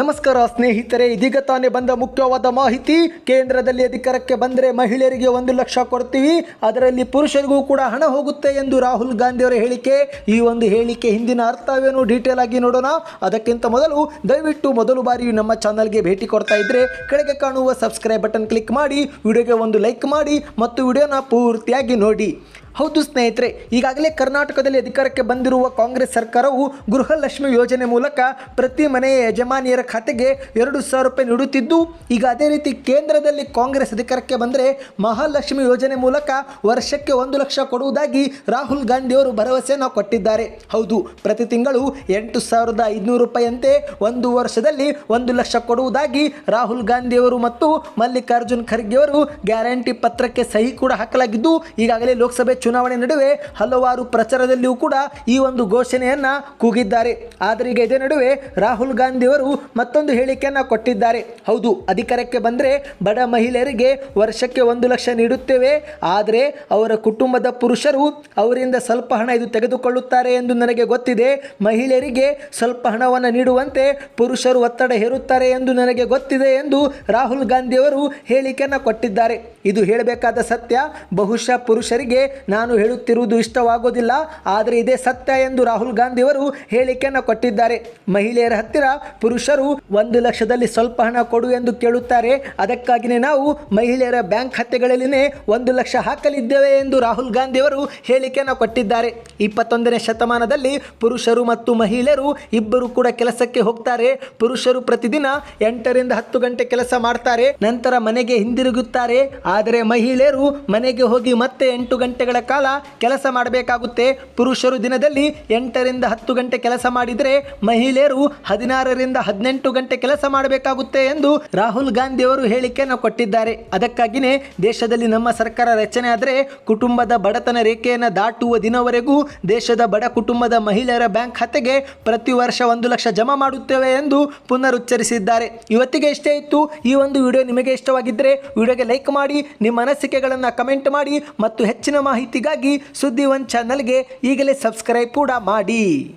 ನಮಸ್ಕಾರ ಸ್ನೇಹಿತರೆ, ಇದೀಗ ತಾನೇ ಬಂದ ಮುಖ್ಯವಾದ ಮಾಹಿತಿ. ಕೇಂದ್ರದಲ್ಲಿ ಅಧಿಕಾರಕ್ಕೆ ಬಂದರೆ ಮಹಿಳೆಯರಿಗೆ ಒಂದು ಲಕ್ಷ ಕೊಡ್ತೀವಿ. ಅದರಲ್ಲಿ ಪುರುಷರಿಗೂ ಕೂಡ ಹಣ ಹೋಗುತ್ತೆ ಎಂದು ರಾಹುಲ್ ಗಾಂಧಿಯವರ ಹೇಳಿಕೆ. ಈ ಒಂದು ಹೇಳಿಕೆ ಹಿಂದಿನ ಅರ್ಥವೇನು ಡೀಟೇಲ್ ಆಗಿ ನೋಡೋಣ. ಅದಕ್ಕಿಂತ ಮೊದಲು ದಯವಿಟ್ಟು ಮೊದಲು ಬಾರಿ ನಮ್ಮ ಚಾನಲ್ಗೆ ಭೇಟಿ ಕೊಡ್ತಾ ಇದ್ರೆ ಕೆಳಗೆ ಕಾಣುವ ಸಬ್ಸ್ಕ್ರೈಬ್ ಬಟನ್ ಕ್ಲಿಕ್ ಮಾಡಿ, ವಿಡಿಯೋಗೆ ಒಂದು ಲೈಕ್ ಮಾಡಿ ಮತ್ತು ವಿಡಿಯೋನ ಪೂರ್ತಿಯಾಗಿ ನೋಡಿ. ಹೌದು ಸ್ನೇಹಿತರೆ, ಈಗಾಗಲೇ ಕರ್ನಾಟಕದಲ್ಲಿ ಅಧಿಕಾರಕ್ಕೆ ಬಂದಿರುವ ಕಾಂಗ್ರೆಸ್ ಸರ್ಕಾರವು ಗೃಹಲಕ್ಷ್ಮಿ ಯೋಜನೆ ಮೂಲಕ ಪ್ರತಿ ಮನೆಯ ಯಜಮಾನಿಯರ ಖಾತೆಗೆ ಎರಡು ಸಾವಿರ ರೂಪಾಯಿ ನೀಡುತ್ತಿದ್ದು, ಈಗ ಅದೇ ರೀತಿ ಕೇಂದ್ರದಲ್ಲಿ ಕಾಂಗ್ರೆಸ್ ಅಧಿಕಾರಕ್ಕೆ ಬಂದರೆ ಮಹಾಲಕ್ಷ್ಮಿ ಯೋಜನೆ ಮೂಲಕ ವರ್ಷಕ್ಕೆ ಒಂದು ಲಕ್ಷ ಕೊಡುವುದಾಗಿ ರಾಹುಲ್ ಗಾಂಧಿಯವರು ಭರವಸೆಯನ್ನು ಕೊಟ್ಟಿದ್ದಾರೆ. ಹೌದು, ಪ್ರತಿ ತಿಂಗಳು ಎಂಟು ಸಾವಿರದ ಐದುನೂರು ರೂಪಾಯಿಯಂತೆ ಒಂದು ವರ್ಷದಲ್ಲಿ ಒಂದು ಲಕ್ಷ ಕೊಡುವುದಾಗಿ ರಾಹುಲ್ ಗಾಂಧಿಯವರು ಮತ್ತು ಮಲ್ಲಿಕಾರ್ಜುನ್ ಖರ್ಗೆ ಅವರು ಗ್ಯಾರಂಟಿ ಪತ್ರಕ್ಕೆ ಸಹಿ ಕೂಡ ಹಾಕಲಾಗಿದ್ದು, ಈಗಾಗಲೇ ಲೋಕಸಭೆ ಚುನಾವಣೆ ನಡುವೆ ಹಲವಾರು ಪ್ರಚಾರದಲ್ಲಿಯೂ ಕೂಡ ಈ ಒಂದು ಘೋಷಣೆಯನ್ನು ಕೂಗಿದ್ದಾರೆ. ಆದರೆ ಈಗ ಇದೇ ನಡುವೆ ರಾಹುಲ್ ಗಾಂಧಿಯವರು ಮತ್ತೊಂದು ಹೇಳಿಕೆಯನ್ನು ಕೊಟ್ಟಿದ್ದಾರೆ. ಹೌದು, ಅಧಿಕಾರಕ್ಕೆ ಬಂದರೆ ಬಡ ಮಹಿಳೆಯರಿಗೆ ವರ್ಷಕ್ಕೆ ಒಂದು ಲಕ್ಷ ನೀಡುತ್ತೇವೆ. ಆದರೆ ಅವರ ಕುಟುಂಬದ ಪುರುಷರು ಅವರಿಂದ ಸ್ವಲ್ಪ ಹಣ ಇದು ತೆಗೆದುಕೊಳ್ಳುತ್ತಾರೆ ಎಂದು ನನಗೆ ಗೊತ್ತಿದೆ. ಮಹಿಳೆಯರಿಗೆ ಸ್ವಲ್ಪ ಹಣವನ್ನು ನೀಡುವಂತೆ ಪುರುಷರು ಒತ್ತಡ ಹೇರುತ್ತಾರೆ ಎಂದು ನನಗೆ ಗೊತ್ತಿದೆ ಎಂದು ರಾಹುಲ್ ಗಾಂಧಿಯವರು ಹೇಳಿಕೆಯನ್ನು ಕೊಟ್ಟಿದ್ದಾರೆ. ಇದು ಹೇಳಬೇಕಾದ ಸತ್ಯ, ಬಹುಶಃ ಪುರುಷರಿಗೆ ನಾನು ಹೇಳುತ್ತಿರುವುದು ಇಷ್ಟವಾಗೋದಿಲ್ಲ, ಆದರೆ ಇದೇ ಸತ್ಯ ಎಂದು ರಾಹುಲ್ ಗಾಂಧಿಯವರು ಹೇಳಿಕೆಯನ್ನು ಕೊಟ್ಟಿದ್ದಾರೆ. ಮಹಿಳೆಯರ ಹತ್ತಿರ ಪುರುಷರು ಒಂದು ಲಕ್ಷದಲ್ಲಿ ಸ್ವಲ್ಪ ಹಣ ಕೊಡು ಎಂದು ಕೇಳುತ್ತಾರೆ. ಅದಕ್ಕಾಗಿಯೇ ನಾವು ಮಹಿಳೆಯರ ಬ್ಯಾಂಕ್ ಖಾತೆಗಳಲ್ಲಿನೇ ಒಂದು ಲಕ್ಷ ಹಾಕಲಿದ್ದೇವೆ ಎಂದು ರಾಹುಲ್ ಗಾಂಧಿಯವರು ಹೇಳಿಕೆಯನ್ನು ಕೊಟ್ಟಿದ್ದಾರೆ. ಇಪ್ಪತ್ತೊಂದನೇ ಶತಮಾನದಲ್ಲಿ ಪುರುಷರು ಮತ್ತು ಮಹಿಳೆಯರು ಇಬ್ಬರು ಕೂಡ ಕೆಲಸಕ್ಕೆ ಹೋಗ್ತಾರೆ. ಪುರುಷರು ಪ್ರತಿದಿನ ಎಂಟರಿಂದ ಹತ್ತು ಗಂಟೆ ಕೆಲಸ ಮಾಡ್ತಾರೆ. ನಂತರ ಮನೆಗೆ ಹಿಂದಿರುಗುತ್ತಾರೆ. ಆದರೆ ಮಹಿಳೆಯರು ಮನೆಗೆ ಹೋಗಿ ಮತ್ತೆ ಎಂಟು ಗಂಟೆಗಳ ಕಾಲ ಕೆಲಸ ಮಾಡಬೇಕಾಗುತ್ತೆ. ಪುರುಷರು ದಿನದಲ್ಲಿ ಎಂಟರಿಂದ ಹತ್ತು ಗಂಟೆ ಕೆಲಸ ಮಾಡಿದರೆ ಮಹಿಳೆಯರು ಹದಿನಾರರಿಂದ ಹದಿನೆಂಟು ಗಂಟೆ ಕೆಲಸ ಮಾಡಬೇಕಾಗುತ್ತೆ ಎಂದು ರಾಹುಲ್ ಗಾಂಧಿ ಅವರು ಹೇಳಿಕೆಯನ್ನು ಕೊಟ್ಟಿದ್ದಾರೆ. ಅದಕ್ಕಾಗಿಯೇ ದೇಶದಲ್ಲಿ ನಮ್ಮ ಸರ್ಕಾರ ರಚನೆ ಆದರೆ ಕುಟುಂಬದ ಬಡತನ ರೇಖೆಯನ್ನು ದಾಟುವ ದಿನವರೆಗೂ ದೇಶದ ಬಡ ಕುಟುಂಬದ ಮಹಿಳೆಯರ ಬ್ಯಾಂಕ್ ಖಾತೆಗೆ ಪ್ರತಿ ವರ್ಷ ಒಂದು ಲಕ್ಷ ಜಮಾ ಮಾಡುತ್ತೇವೆ ಎಂದು ಪುನರುಚ್ಚರಿಸಿದ್ದಾರೆ. ಇವತ್ತಿಗೆ ಇಷ್ಟೇ ಇತ್ತು. ಈ ಒಂದು ವಿಡಿಯೋ ನಿಮಗೆ ಇಷ್ಟವಾಗಿದ್ದರೆ ವಿಡಿಯೋಗೆ ಲೈಕ್ ಮಾಡಿ, ನಿಮ್ಮ ಅನಿಸಿಕೆಗಳನ್ನು ಕಮೆಂಟ್ ಮಾಡಿ ಮತ್ತು ಹೆಚ್ಚಿನ ಮಾಹಿತಿಗಾಗಿ ಸುದ್ದಿ ಒನ್ ಚಾನಲ್ಗೆ ಈಗಲೇ ಸಬ್ಸ್ಕ್ರೈಬ್ ಕೂಡ ಮಾಡಿ.